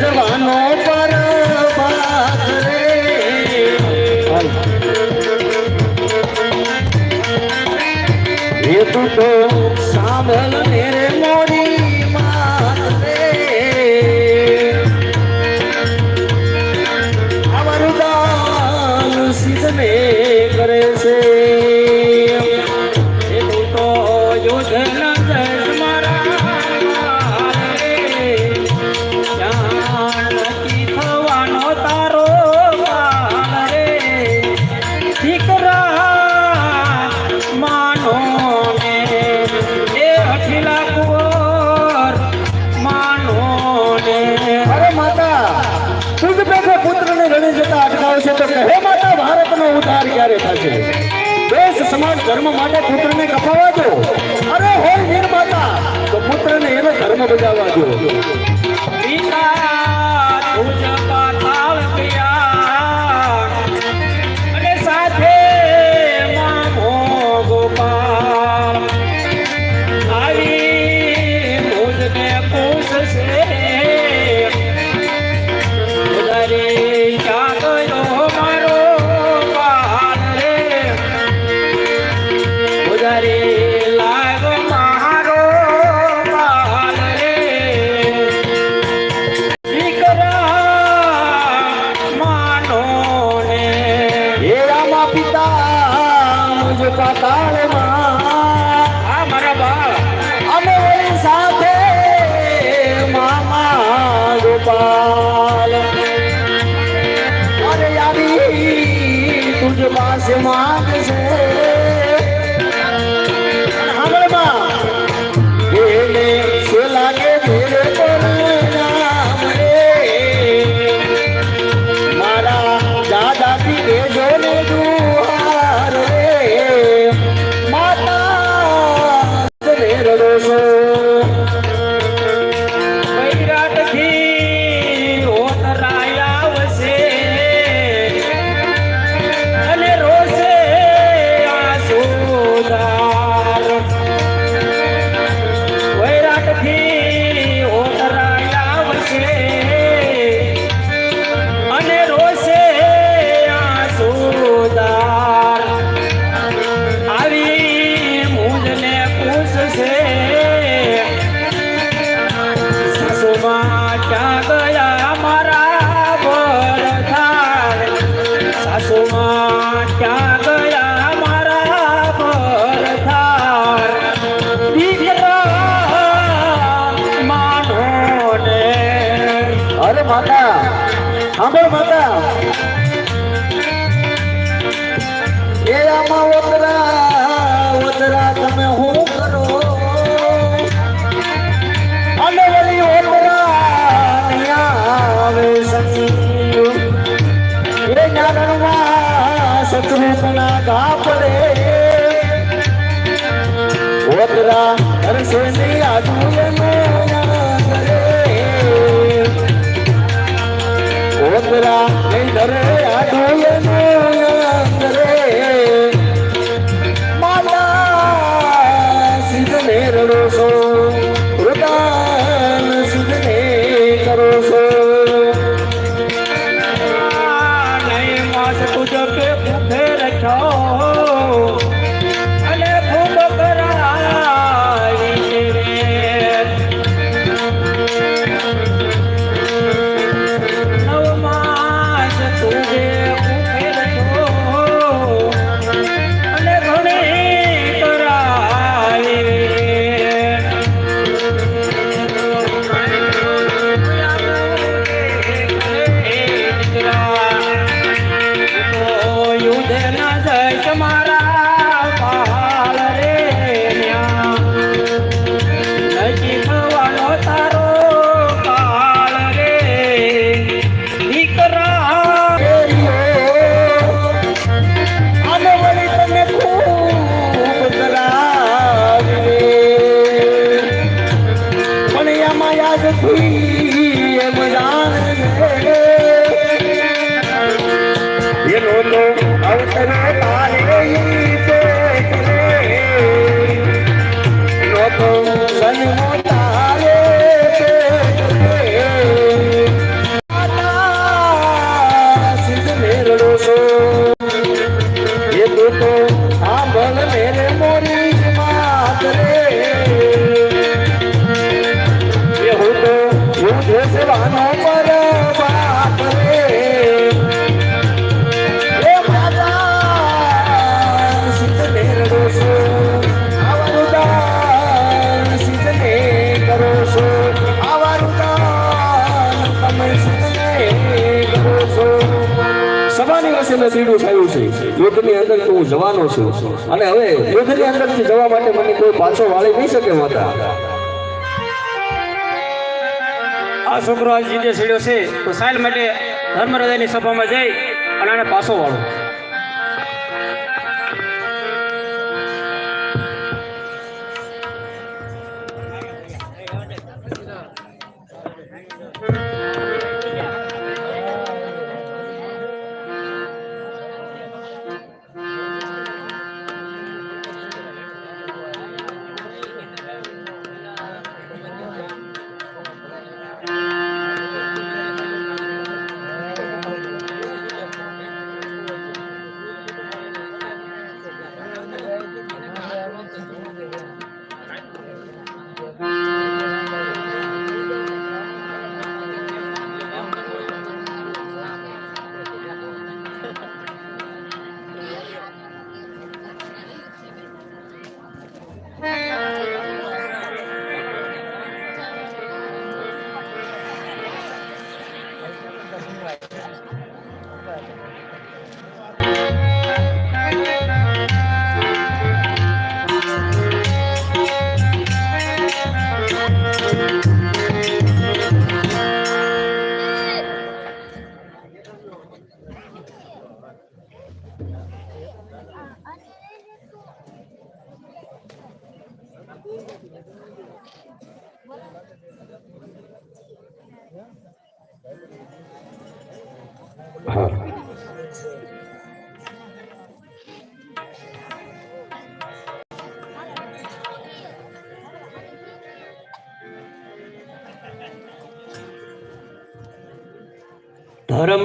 ભગવાનો પરબાત રે. એ તું સાંભળ આવશે તો કહો માતા, ભારતનો ઉદ્ધાર ક્યારે થશે? દેશ, સમાજ, ધર્મ માટે પુત્રને કપાવા દો. અરે હોય નિર્માતા માતા, તો પુત્રને એનો ધર્મ બજાવવા દો. माता, हमर माता। ये अम्मा ओतरा ओतरा तमे हो करो। अन्न वाली ओतरा आवे सखी ये ज्ञाननवा सतरे बना गा पड़े। ओतरा हर से नहीं आजू મારા. જય ધરે આડું યુદ્ધની અંદર તો હું જવાનો છું. અને હવે યુદ્ધની અંદરથી જવા માટે મને કોઈ પાછો વાળી નહીં શકે માતા. આ છોકરો આજે જીતે છેડ્યો છે, તો સાયલ માટે ધર્મરાજાની સભામાં જઈ અને આને પાછો વાળો.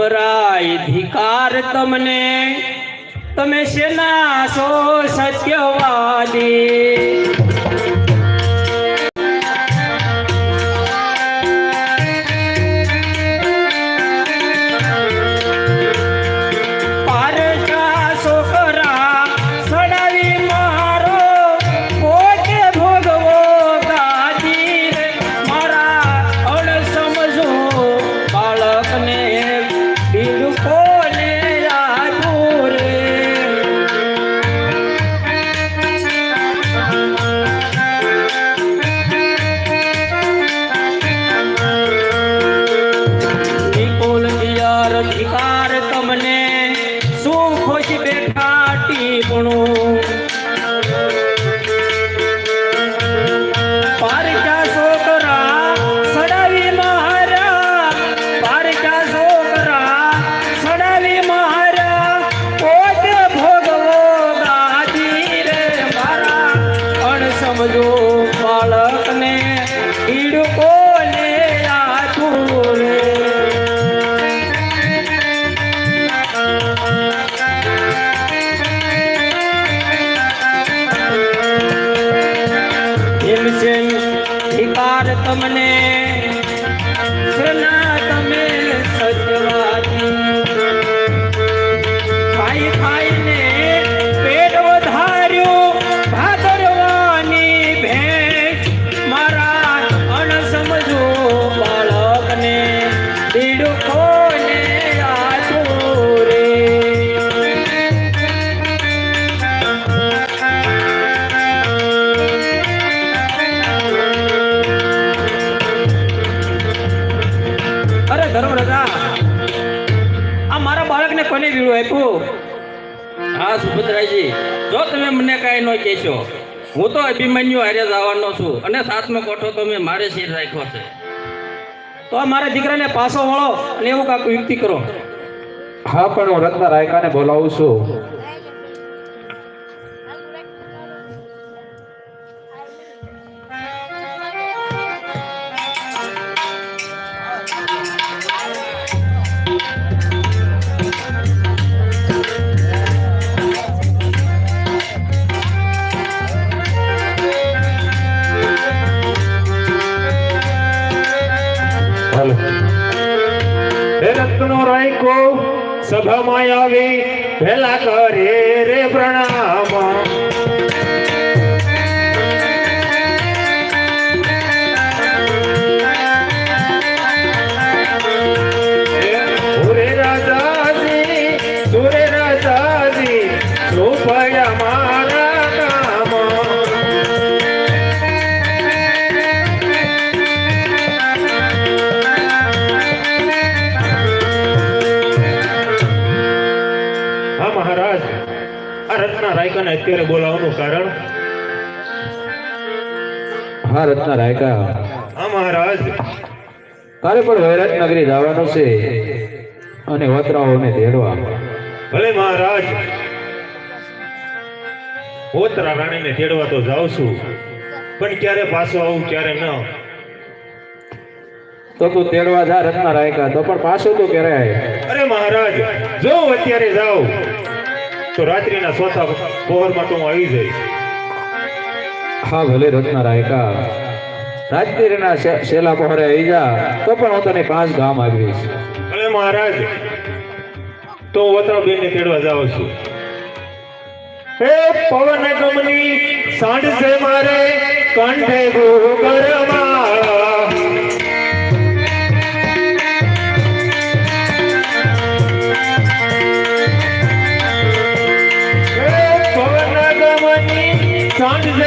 ધર્મરાય ધિકાર તમને. તમે શેના છો સત્યવાદી? vámonos. કાંઈ હું તો અભિમન્યુ હારે જવાનો છું અને સાતમો કોઠો તો મેં મારે સિર રાખ્યો છે. તો આ મારા દીકરાને પાછો વળો અને એવું કાંક યુક્તિ કરો. હા પણ હું રત્ન રાયકાને બોલાવું છું. રત્નો રાયકો સભામાં આવી ભેલા કરે રે પ્રણામ. અત્યારે બોલાવવાનું કારણ? હા રત્ના રાયકા. હા મહારાજ. તારે પણ વૈરાજ નગરી જવાનું છે અને વતરાઓને તેડવા. ભલે મહારાજ. ઓતરા રાણીને તેડવા તો જાઉં છું પણ ક્યારે પાછો આવું ક્યારે ન. તો તું તેડવા જા રત્ના રાયકા તો પણ પાછો તું ક્યારે અરે મહારાજ જો અત્યારે જાઉં તો રાત્રિના ચોથા પહોરમાં તો હું આવી જઈશ. હા ભલે રત્ના રાયકા. રાજગીરીના શેલા પહોરે આવી જા. તો પણ હું તને પાંચ ગામ આવીશ અરે મહારાજ તો વતરા બેન ને તેડવા જાઉં છું. હે પવન ગમની સાંઢ છે મારે કંઠે ગોગરમાં ગમની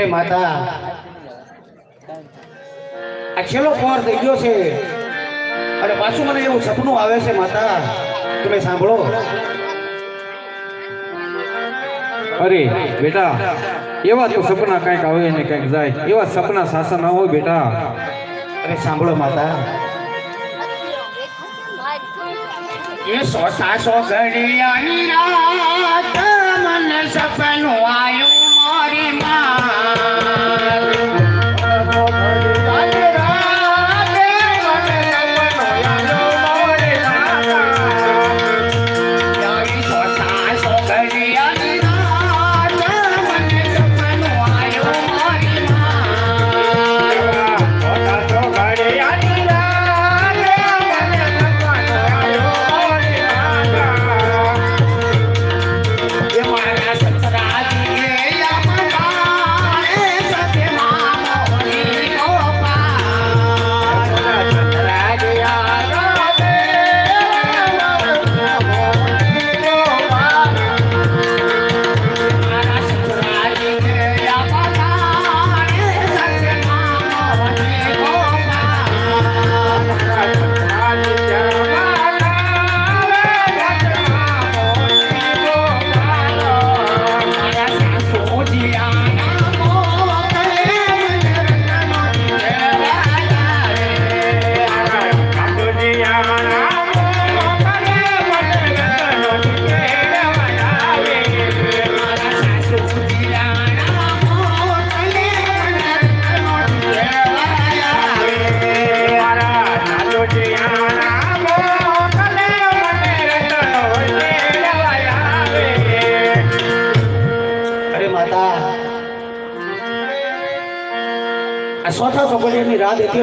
અરે માતા. આ છેલ્લો પોર થઈ ગયો છે. અને પાછું મને એવું સપનું આવે છે માતા. તમે સાંભળો. અરે બેટા એવા તો સપના કંઈક આવે ને કંઈક જાય. એવા સપના સાસા ના હોય બેટા. અરે સાંભળો માતા. એ સોસા સો ઘડિયાની રાત મને સપનું આવ્યું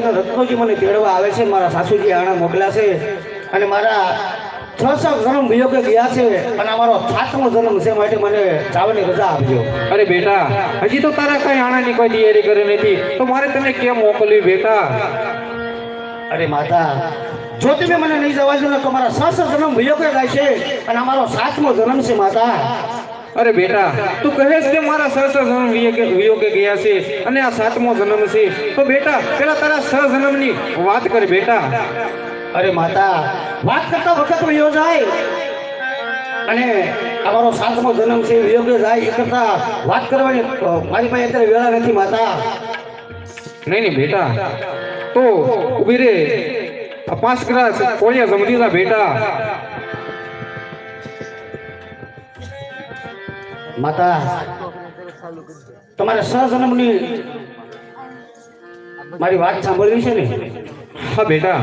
હતી રત્નોજી મને તેડવા આવે છે મારા સાસુજી આણા મોકલ્યા છે અને મારા છ સાત જન્મ વિયોગે ગયા છે અને અમારો સાતમો જન્મ છે માટે મને ચાવાની રજા આપજો. અરે બેટા હજી તો તારા કઈ આણાની કોઈ તૈયારી કરી નથી તો મારે તને કેમ મોકલવી બેટા? અરે માતા જો તમે મને નહીં જવા દો ને તો મારા છ જન્મ વિયોગે ગાય છે અને અમારો સાતમો જન્મ છે માતા. અરે બેટા તું કહે છે કે મારા સહ જન્મ વિયોગે ગયા છે અને આ સાતમો જન્મ છે. તો બેટા પેલા તારા સહ જન્મની વાત કર બેટા. અરે માતા વાત કરતા વખત યોજાય અને અમારો સાતમો જન્મ છે વિયોગે જાય એ કરતા વાત કરવાની મારી પાસે અત્યારે વેળા નથી માતા. નહીં નહીં બેટા. તો ઊભી રે. પાંચ ગ્રાસ કોળિયા જમી લીધા બેટા. માતા તમારે સહજન્મની મારી વાત સાંભળવી છે ને? હા બેટા.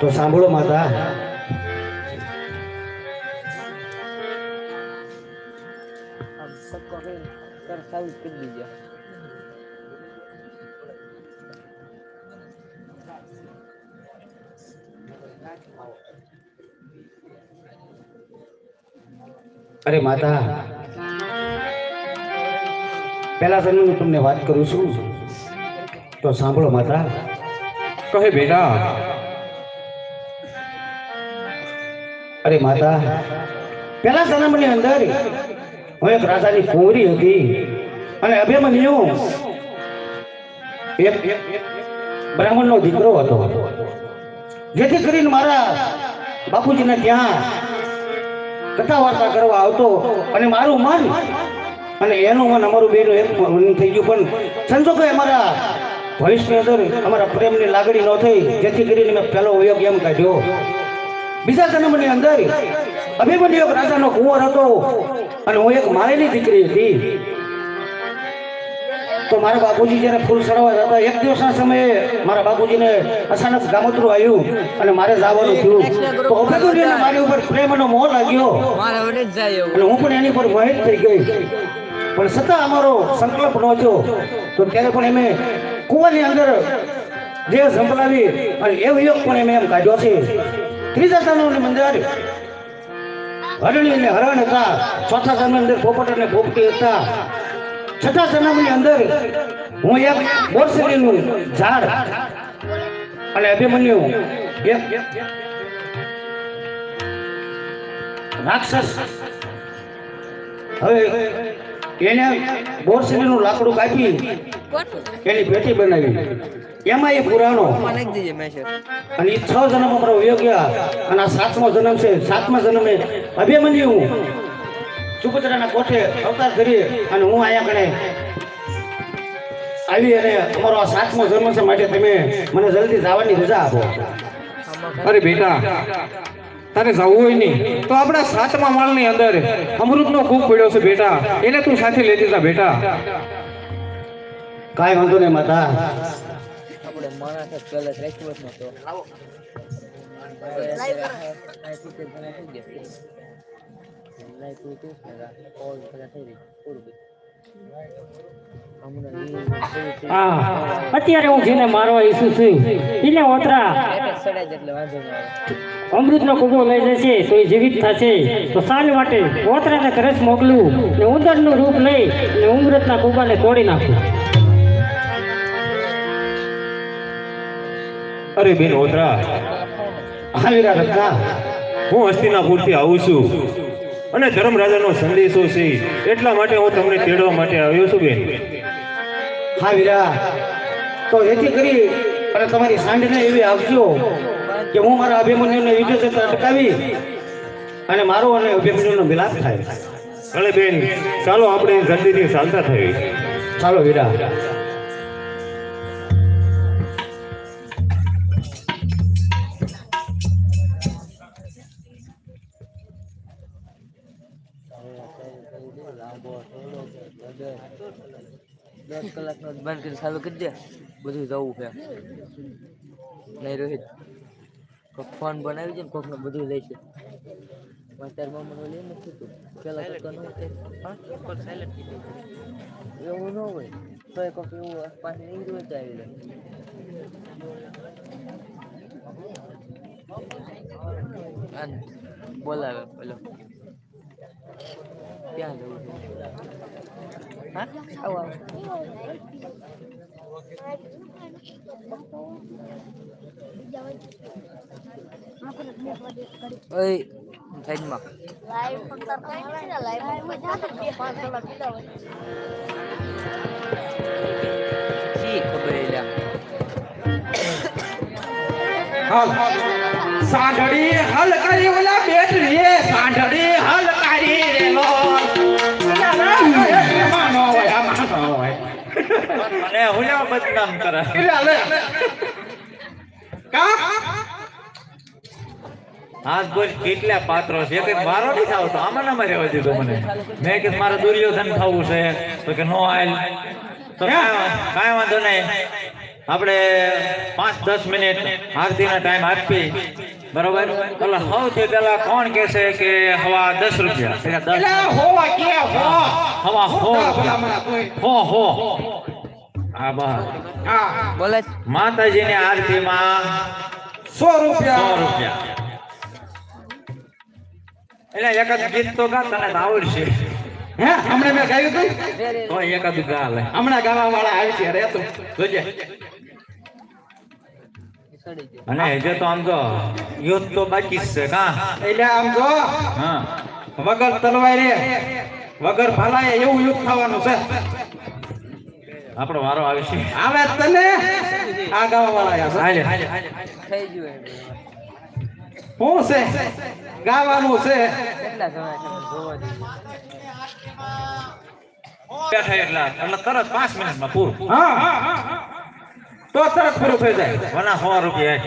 તો સાંભળો માતા. અરે માતા પહેલા જન્મ હું તમને વાત કરું છું. તો સાંભળો માતા. કહે બેટા. અરે માતા પહેલા જન્મની અંદર હું એક રાજાની કુંવરી હતી અને અભિમન્યુ એક બ્રાહ્મણનો દીકરો હતો. જેથી કરીને મારા બાપુજીને ત્યાં કથા વાર્તા કરવા આવતો અને મારું મન અને એનું મન અમારું બેનું એક મન થઈ ગયું. પણ સંજોગો અમારા ભવિષ્યની અંદર અમારા પ્રેમની લાગણી ન થઈ. જેથી કરીને મેં પહેલો ઉપયોગ એમ કાઢ્યો. બીજા જન્મની અંદર અભિમન્યુ એક રાજાનો કુંવર હતો અને હું એક મારેલી દીકરી હતી. તો મારા બાપુજી જ્યારે ફૂલ સડવા હતા એક દિવસના સમયે મારા બાપુજીને અચાનક ગામતરું આવ્યું અને મારે જવાનું થયું. તો અભિમન્યુને મારી ઉપર પ્રેમનો મોહ લાગ્યો. અને હું પણ એની પર વહેત થઈ ગઈ. પણ છતાં અમારો સંકલ્પ ન તો ત્યારે પણ અમે કુવાની અંદર દેહ સંભળાવી અને એ વિયોગ પણ અમે એમ કાઢ્યો છે. ત્રીજા જન્મની મંદિર હરણી અને હરણ હતા. ચોથા જન્મની અંદર પોપટ અને પોપટી હતા. છઠ્ઠા જન્મની અંદર હું એક બોરસેલીનું ઝાડ અને અભિમન્યુ એક રાક્ષસ. હવે એને બોરસરીનું લાકડું કાપી એની પેટી બનાવી. એમાં એ પુરાણો. અને છ જન્મ અમારો યોગ્ય અને સાતમો જન્મ છે. સાતમા જન્મે અભિમન્યુ સુભદ્રાના કોઠે અવતાર કરી અને હું અહીંયા કણે આવી અને અમારો આ સાતમો જન્મ છે માટે તમે મને જલ્દી જવાની રજા આપો. અરે બેટા તારે જવું હોય નહીં. તો આપણા સાતમા માળની અંદર અમૃતનો ખૂબ પડ્યો છે બેટા. એને તું સાથે લેતી જા બેટા. કાંઈ વાંધો નહીં માતા. આપણે માણસ જ પહેલા જ રાખ્યો જ નતો હા અત્યારે હું જેને મારવા ઈચ્છું છું એને ઓતરા. અમૃત નો ન કુબો લઈ જશે તો એ જીવિત થશે. તો સાલ માટે ઓતરાને ઘરે મોકલું ને ઉંદરનું રૂપ લઈ ને અમૃતના કુબાને તોડી નાખું. અરે બેન ઓતરા. હા વીરા રત્ના હું હસ્તિનાપુરથી આવું છું. અને ધર્મરાજાનો સંદેશો છે? એટલા માટે હું તમને તેડવા માટે આવ્યો છું બેન. હા વીરા. તો એથી કરી અને તમારી સાંજને એવી આવજો કે હું મારા અભિમન્યુને યુદ્ધ જતા અટકાવી અને મારો અને અભિમન્યુનો મિલાપ થાય. અને બેન ચાલો આપણે જલ્દીથી ચાલતા થઈ ચાલો વીરા. દસ કલાકનો બંધ કરી ચાલુ કરી દે. બધું જવું છે. નહીં રોહિત કોક ફોન બનાવી છે ને કોકને બધું લઈ છે. અત્યારે મમ્મી લઈ નથી તું પેલા કરતો ન એવું ન હોય. તો એક કોક એવું પાસે નીકળ્યું હોય તો આવી આને બોલાવે પેલો. ક્યાં જવું હા આવો આવો ઓય સાઈડમાં લાઈવ ફક્ત કઈ છે લાઈવમાં જાતો પાંચ કલાક કીધા હોય શી ખબર હાલ. સાંઢળી હલ કરી ઓલા બેટરી સાંઢળી હલ કરી. નો આમાં નો બદનામ કરે. એટલે કા? હાથ બોલ કેટલા પાત્રો છે? કે મારો નથી થાવ તો આમાં ના રહેવા દીધું મને. મેં કીધું મારે દુર્યોધન થવું છે. તો કે નો આયલ તો કાંઈ વાંધો નહીં. આપણે પાંચ દસ મિનિટ આરતીનો ટાઈમ આપી. બરોબર? એટલે સૌથી પેલા કોણ કે છે કે હવા દસ રૂપિયા? હોવા કે હો હવા હો રૂપિયા. હો હો. હા બોલે. માતાજીની આરતીમાં સો સો રૂપિયા. રૂપિયા એટલે એકાદ ગીત તો ગા તને આવડશે. હે? હમણાં મેં ગાયું હતું તો એકાદ ગા લે હમણાં ગાવા વાળા આવી છે રે તું. જોજે. અને હજે તો આમ તો યુદ્ધ તો બાકી છે કા? એટલે આમ જો હા. વગર તલવારે વગર ભાલાએ એવું યુદ્ધ થવાનું છે. આપણો વારો આવશે આવે જ તને? આ ગાવા વાળા હાલે. થઈ ગયું એમ. છે શું છે? ગાવાનું છે. કેટલા સમય જોવા જોઈએ બેઠા એટલા. એટલે તરત પાંચ મિનિટમાં પૂરું. હા હા હા. તો તરત પૂરું થઈ જાય. વના સો રૂપિયા.